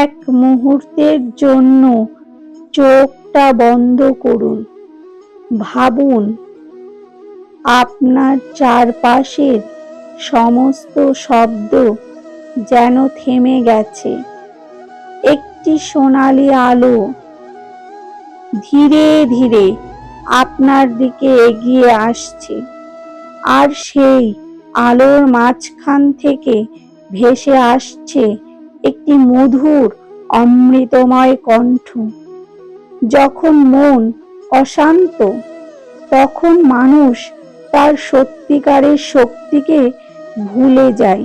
এক মুহূর্তের জন্য চোখটা বন্ধ করুন। ভাবুন, আপনার চারপাশের সমস্ত শব্দ যেন থেমে গেছে। একটি সোনালি আলো ধীরে ধীরে আপনার দিকে এগিয়ে আসছে আর সেই আলোর মাঝখান থেকে ভেসে আসছে একটি মধুর অমৃতময় কণ্ঠ। যখন মন অশান্ত, তখন মানুষ তার সত্যিকারের শক্তিকে ভুলে যায়।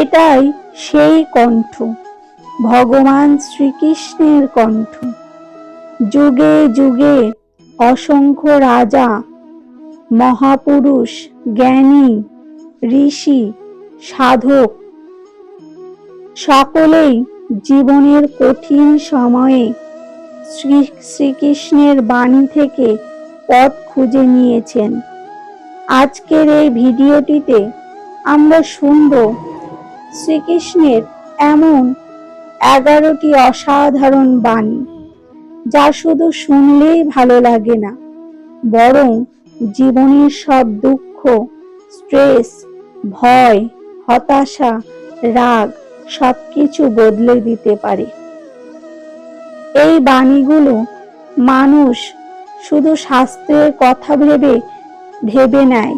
এটাই সেই কণ্ঠ, ভগবান শ্রীকৃষ্ণের কণ্ঠ। যুগে যুগে অসংখ্য রাজা, মহাপুরুষ, জ্ঞানী, ঋষি, সাধক সকলেই জীবনের কঠিন সময়ে শ্রী শ্রীকৃষ্ণের বাণী থেকে পথ খুঁজে নিয়েছেন। আজকের এই ভিডিওটিতে আমরা শুনব শ্রীকৃষ্ণের এমন এগারোটি অসাধারণ বাণী, যা শুধু শুনলেই ভালো লাগে না, বরং জীবনের সব দুঃখ, স্ট্রেস, ভয়, হতাশা, রাগ সবকিছু বদলে দিতে পারে। এই বাণীগুলো মানুষ শুধু শাস্ত্রের কথা ভেবে ভেবে নেয়।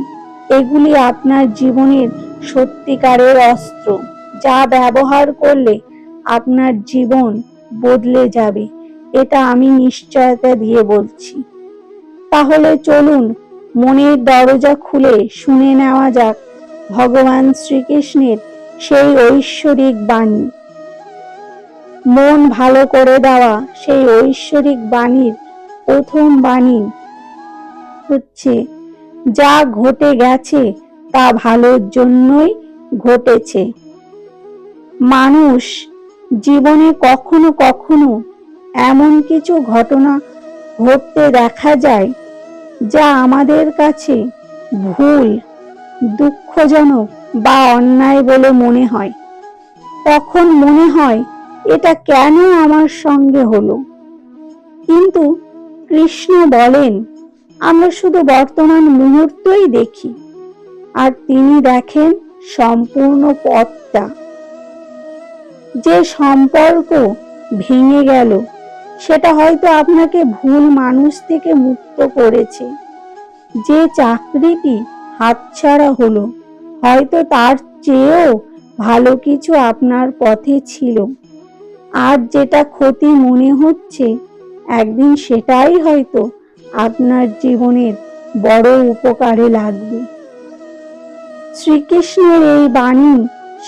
এগুলি আপনার জীবনের সত্যিকারের অস্ত্র, যা ব্যবহার করলে আপনার জীবন বদলে যাবে, এটা আমি নিশ্চয়তা দিয়ে বলছি। তাহলে চলুন মনের দরজা খুলে শুনে নেওয়া যাক ভগবান শ্রীকৃষ্ণের সেই ঐশ্বরিক বাণী। মন ভালো করে দেওয়া সেই ঐশ্বরিক বাণীর প্রথম বাণী হচ্ছে, যা ঘটে গেছে, তা ভালোর জন্যই ঘটেছে। মানুষ জীবনে কখনো কখনো এমন কিছু ঘটনা ঘটতে দেখা যায়, যা আমাদের কাছে ভুল, দুঃখজনক বা অন্যায় বলে মনে হয়। তখন মনে হয়, এটা কেন আমার সঙ্গে হলো? কিন্তু কৃষ্ণ বলেন, আমরা শুধু বর্তমান মুহূর্তই দেখি, আর তিনি দেখেন সম্পূর্ণ পথটা। যে সম্পর্ক ভেঙে গেল, সেটা হয়তো আপনাকে ভুল মানুষ থেকে মুক্ত করেছে। যে চাকরিটি হাতছাড়া হলো হয়তো তার চেয়েও ভালো কিছু আপনার পথে ছিল। আজ যেটা ক্ষতি মনে হচ্ছে, একদিন সেটাই হয়তো আপনার জীবনের বড় উপকারে লাগবে। শ্রীকৃষ্ণের এই বাণী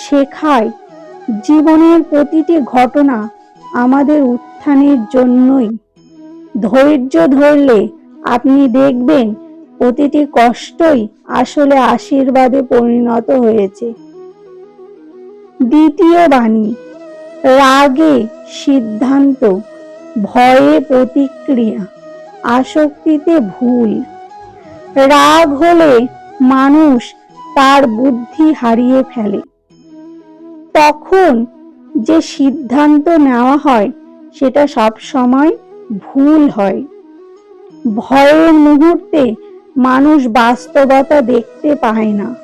শেখায় জীবনের প্রতিটি ঘটনা আমাদের উত্থানের জন্যই। ধৈর্য ধরলে আপনি দেখবেন প্রতিটি কষ্টই আসলে আশীর্বাদে পরিণত হয়েছে। দ্বিতীয় বাণী, রাগে সিদ্ধান্ত, ভয়ে প্রতিক্রিয়া, আসক্তিতে ভুল। রাগ হলে মানুষ তার বুদ্ধি হারিয়ে ফেলে। তখন যে সিদ্ধান্ত নেওয়া হয়, সেটা সব সময় ভুল হয়। ভয়ের মুহূর্তে মানুষ বাস্তবতা দেখতে পায় না।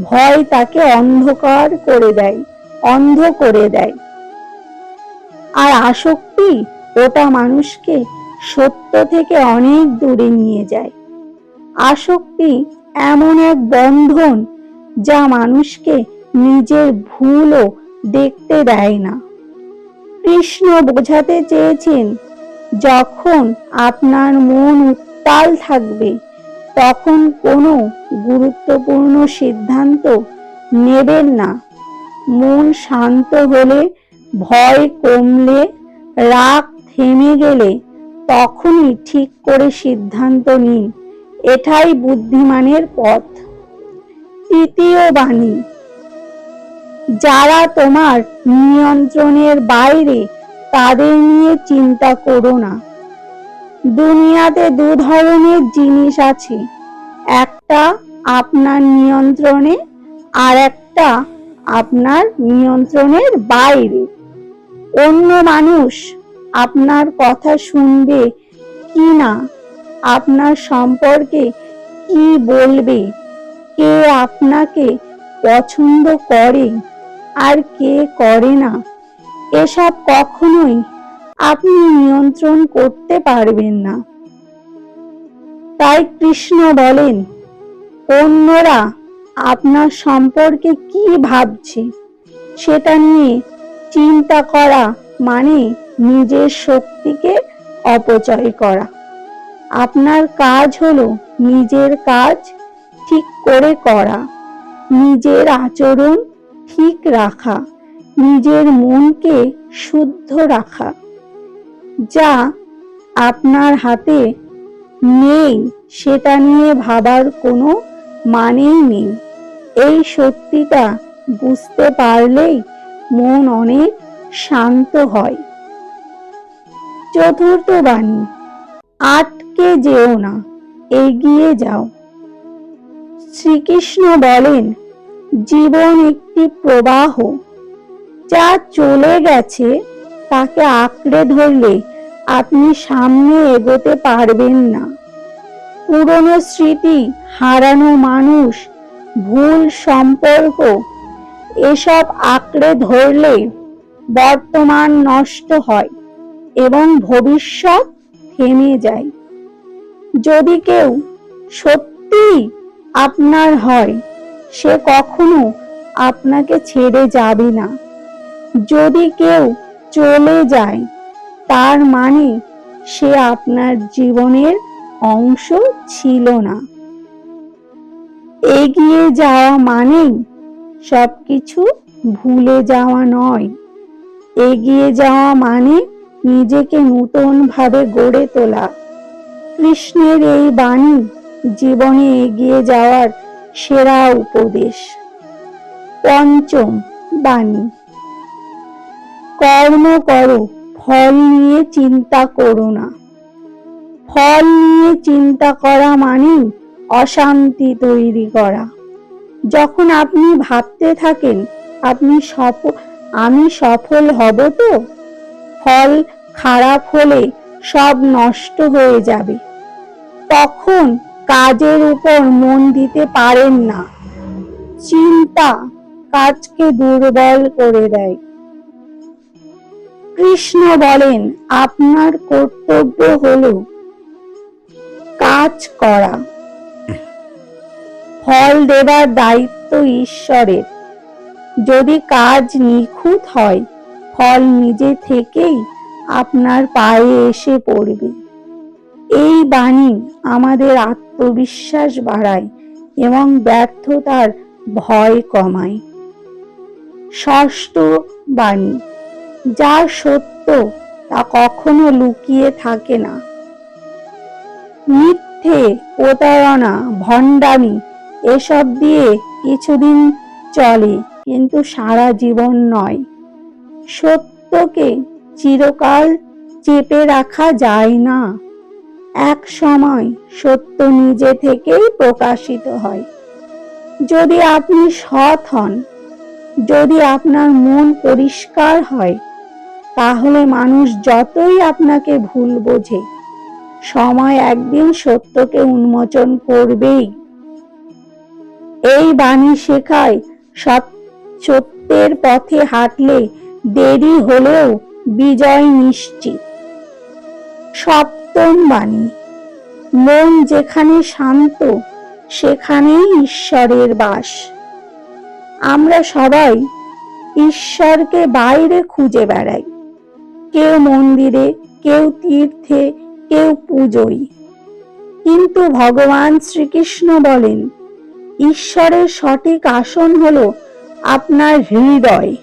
ভয় তাকে অন্ধকার করে দেয়, অন্ধ করে দেয়। আর আসক্তি ওটা মানুষকে সত্য থেকে অনেক দূরে নিয়ে যায়। আসক্তি এমন এক বন্ধন যা মানুষকে নিজের ভুলও দেখতে দেয় না। কৃষ্ণ বোঝাতে চেয়েছেন, যখন আপনার মন উত্তাল থাকবে তখন কোনো গুরুত্বপূর্ণ সিদ্ধান্ত নেবেন না। মন শান্ত হলে, ভয় কমলে, রাগ থেমে গেলে তখনই ঠিক করে সিদ্ধান্ত নিন। এটাই বুদ্ধিমানের পথ। তৃতীয় বাণী, যারা তোমার নিয়ন্ত্রণের বাইরে তাদের নিয়ে চিন্তা করো না। দুনিয়াতে দু ধরনের জিনিস আছে। একটা আপনার নিয়ন্ত্রণে আর একটা আপনার নিয়ন্ত্রণের বাইরে। অন্য মানুষ আপনার কথা শুনবে কি না আপনার সম্পর্কে কি বলবে, কে আপনাকে পছন্দ করে আর কে করে না, এসব কখনোই আপনি নিয়ন্ত্রণ করতে পারবেন না। তাই কৃষ্ণ বলেন, অন্যরা আপনার সম্পর্কে কি ভাবছে সেটা নিয়ে চিন্তা করা মানে নিজের শক্তিকে অপচয় করা। আপনার কাজ হলো নিজের কাজ ঠিক করে করা, নিজের আচরণ ঠিক রাখা, নিজের মনকে শুদ্ধ রাখা। যা আপনার হাতে নেই, সেটা নিয়ে ভাবার কোনো মানেই নেই। এই সত্যিটা বুঝতে পারলেই মন অনেক শান্ত হয়। চতুর্থ বাণী, আটকে যেও না, এগিয়ে যাও। শ্রীকৃষ্ণ বলেন, জীবন একটি প্রবাহ, যা চলে গেছে তাকে আঁকড়ে ধরলে আপনি সামনে এগোতে পারবেন না। পুরনো স্মৃতি, হারানো মানুষ, ভুল সম্পর্ক, এসব আঁকড়ে ধরলে বর্তমান নষ্ট হয় এবং ভবিষ্যৎ থেমে যায়। যদি কেউ সত্যি আপনার হয়, সে কখনো আপনাকে ছেড়ে যাবে না। যদি কেউ চলে যায়, তার মানে সে আপনার জীবনের অংশ ছিল না। এগিয়ে যাওয়া মানেই সবকিছু ভুলে যাওয়া নয়। এগিয়ে যাওয়া মানে নিজেকে নতুন ভাবে গড়ে তোলা। কৃষ্ণের এই বাণী জীবনে এগিয়ে যাওয়ার সেরা উপদেশ। পঞ্চম বাণী। কর্ম করো, ফল নিয়ে চিন্তা করো না। ফল নিয়ে চিন্তা করা মানে অশান্তি তৈরি করা। যখন আপনি ভাবতে থাকেন, আপনি সফল আমি সফল হব তো? ফল খারাপ হলে সব নষ্ট হয়ে যাবে। তখন কাজের উপর মন দিতে পারেন না। চিন্তা কাজকে দুর্বল করে দেয়। কৃষ্ণ বলেন, আপনার কর্তব্য হলো কাজ করা। ফল দেবার দায়িত্ব ঈশ্বরের। যদি কাজ নিখুঁত হয়, ফল নিজে থেকেই আপনার পায়ে এসে পড়বে। এই বাণী আমাদের আত্মবিশ্বাস বাড়ায় এবং ব্যর্থতার ভয় কমায়। ষষ্ঠ বাণী। যা সত্য তা কখনো লুকিয়ে থাকে না। মিথ্যে প্রতারণা, ভণ্ডামি, এসব দিয়ে কিছুদিন চলে, কিন্তু সারা জীবন নয়। সত্যকে চিরকাল চেপে রাখা যায় না। এক সময় সত্য নিজে থেকেই প্রকাশিত হয়। যদি আপনি সৎ হন, যদি আপনার মন পরিষ্কার হয় তাহলে মানুষ যতই আপনাকে ভুল বোঝে, সময় একদিন সত্যকে উন্মোচন করবেই। এই বাণী শেখায় সৎ সত্যের পথে হাঁটলে দেরি হলেও বিজয় নিশ্চিত। সপ্তম বাণী, মন যেখানে শান্ত, সেখানেই ঈশ্বরের বাস। আমরা সবাই ঈশ্বরকে বাইরে খুঁজে বেড়াই। কেউ মন্দিরে, কেউ তীর্থে, কেউ পুজোয়। কিন্তু ভগবান শ্রীকৃষ্ণ বলেন, ঈশ্বরের সঠিক আসন হলো আপনার হৃদয়।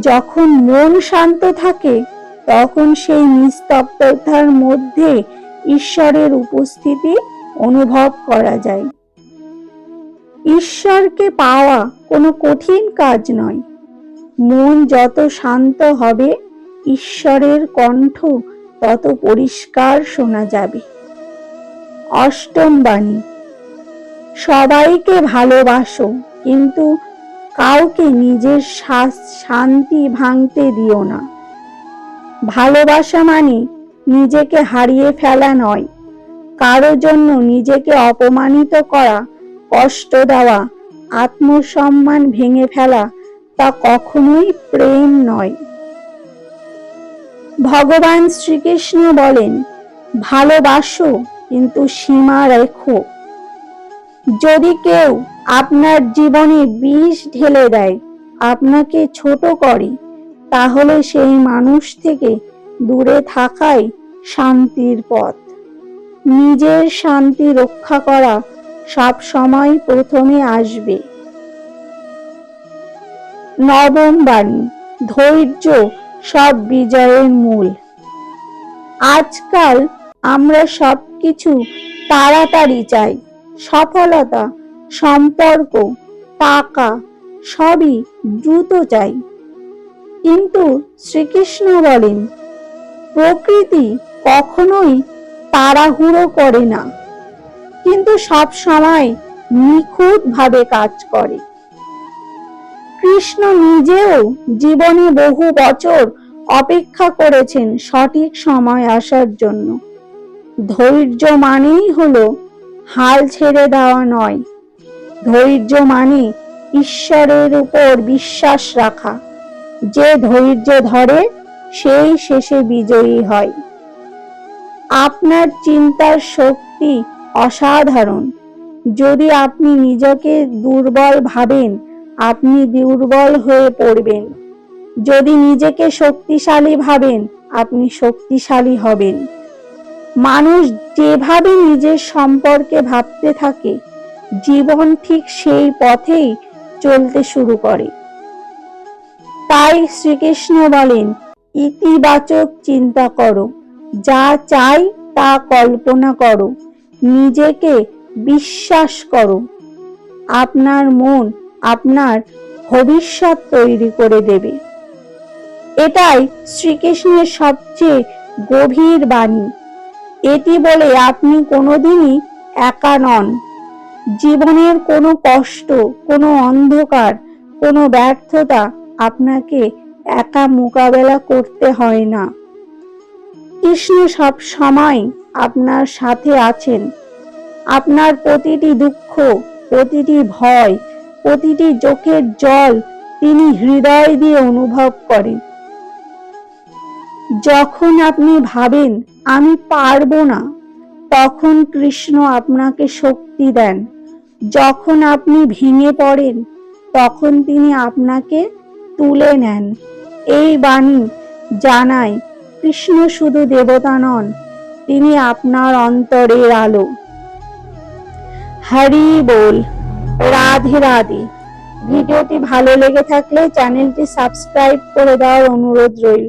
যখন মন শান্ত থাকে, তখন সেই নিস্তব্ধতার মধ্যে ঈশ্বরের উপস্থিতি অনুভব করা যায়। ঈশ্বরকে পাওয়া কোনো কঠিন কাজ নয়। মন যত শান্ত হবে ঈশ্বরের কণ্ঠ তত পরিষ্কার শোনা যাবে। অষ্টম বাণী, সবাইকে ভালোবাসো, কিন্তু কাউকে নিজের শা- শান্তি ভাঙতে দিও না। ভালোবাসা মানে নিজেকে হারিয়ে ফেলা নয়, কারও জন্য নিজেকে অপমানিত করা, কষ্ট দেওয়া, আত্মসম্মান ভেঙে ফেলা তা কখনোই প্রেম নয়। ভগবান শ্রীকৃষ্ণ বলেন, ভালোবাসো, কিন্তু সীমা রেখো। যদি কেউ আপনার জীবনে বিষ ঢেলে দেয়, আপনাকে ছোট করে, তাহলে সেই মানুষ থেকে দূরে থাকাই শান্তির পথ। নিজের শান্তি রক্ষা করা সব সময় প্রথমে আসবে। নবম বাণী, ধৈর্য সব বিজয়ের মূল। আজকাল আমরা সবকিছু তাড়াতাড়ি চাই। সফলতা, সম্পর্ক টাকা সবই দ্রুত চাই। কিন্তু শ্রীকৃষ্ণ বলেন, প্রকৃতি কখনোই তাড়াহুড়ো করে না। কিন্তু সব সময় নিখুঁত ভাবে কাজ করে। কৃষ্ণ নিজেও জীবনে বহু বছর অপেক্ষা করেছেন সঠিক সময় আসার জন্য। ধৈর্য মানেই হলো হাল ছেড়ে দেওয়া নয়। ধৈর্য মানে ঈশ্বরের উপর বিশ্বাস রাখা। যে ধৈর্য ধরে, সেই শেষে বিজয়ী হয়। আপনার চিন্তার শক্তি অসাধারণ। যদি আপনি নিজেকে দুর্বল ভাবেন আপনি দুর্বল হয়ে পড়বেন। যদি নিজেকে শক্তিশালী ভাবেন, আপনি শক্তিশালী হবেন। মানুষ যেভাবে নিজের সম্পর্কে ভাবতে থাকে, জীবন ঠিক সেই পথেই চলতে শুরু করে। তাই শ্রীকৃষ্ণ বলেন, ইতিবাচক চিন্তা করো, যা চাই তা কল্পনা করো, নিজেকে বিশ্বাস করো। আপনার মন আপনার ভবিষ্যৎ তৈরি করে দেবে। এটাই শ্রীকৃষ্ণের সবচেয়ে গভীর বাণী। এটি বলে আপনি কোনোদিনই একা নন। জীবনের কোনো কষ্ট, কোনো অন্ধকার, কোনো ব্যর্থতা আপনাকে একা মোকাবেলা করতে হয় না। কৃষ্ণ সব সময় আপনার সাথে আছেন। আপনার প্রতিটি দুঃখ, প্রতিটি ভয় প্রতিটি চোখের জল তিনি হৃদয় দিয়ে অনুভব করেন। যখন আপনি ভাবেন, আমি পারব না, তখন কৃষ্ণ আপনাকে শক্তি দেন। যখন আপনি ভেঙে পড়েন, তখন তিনি আপনাকে তুলে নেন। এই বাণী জানায় কৃষ্ণ শুধু দেবতা নন, তিনি আপনার অন্তরের আলো। হরি বল। রাধে রাধে। ভিডিওটি ভালো লেগে থাকলে চ্যানেলটি সাবস্ক্রাইব করে দেওয়ার অনুরোধ রইল।